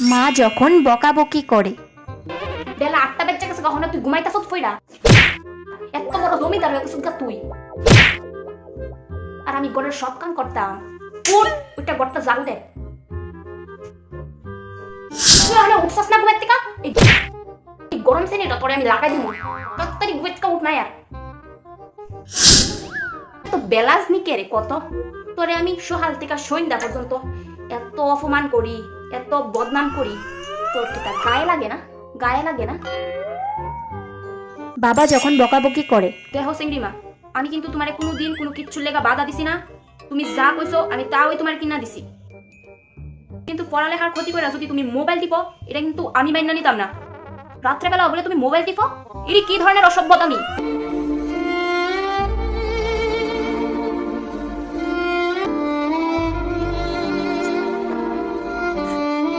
মা যখন বকাবকি করে। বেলা আটটা বেজে গেছে, কখনো তুই ফইরা? এত বড় জমিদার হয়ে গেছিস তুই। আর আমি সব কাম করতাম। উঠ ওইটা দে। উঠছাস না এই গরম শ্রেণীটা তোরে আমি লাগাই দিব তাড়াতাড়ি উঠ না আর। তো বেলাজ নি কে রে কত? তোরে আমি সোহাল থেকে সন্ধ্যা পর্যন্ত এত অপমান করি এত বদনাম করি। তোর কি তার গায়ে লাগে না? গায়ে লাগে না? বাবা যখন বকাবকি করে দেহ সিংড়িমা আমি কিন্তু তোমারে কোনো দিন কোনো কিচ্ছুর লেগা বাধা দিছি না। তুমি যা কইছো আমি তাওই তোমার কিনা দিছি। কিন্তু পড়ালেখার ক্ষতি করে যদি তুমি মোবাইল টিপো এটা কিন্তু আমি মাইনা নিতাম না। রাত্রেবেলা বলে তুমি মোবাইল টিপো এটি কি ধরনের অসভ্যতামি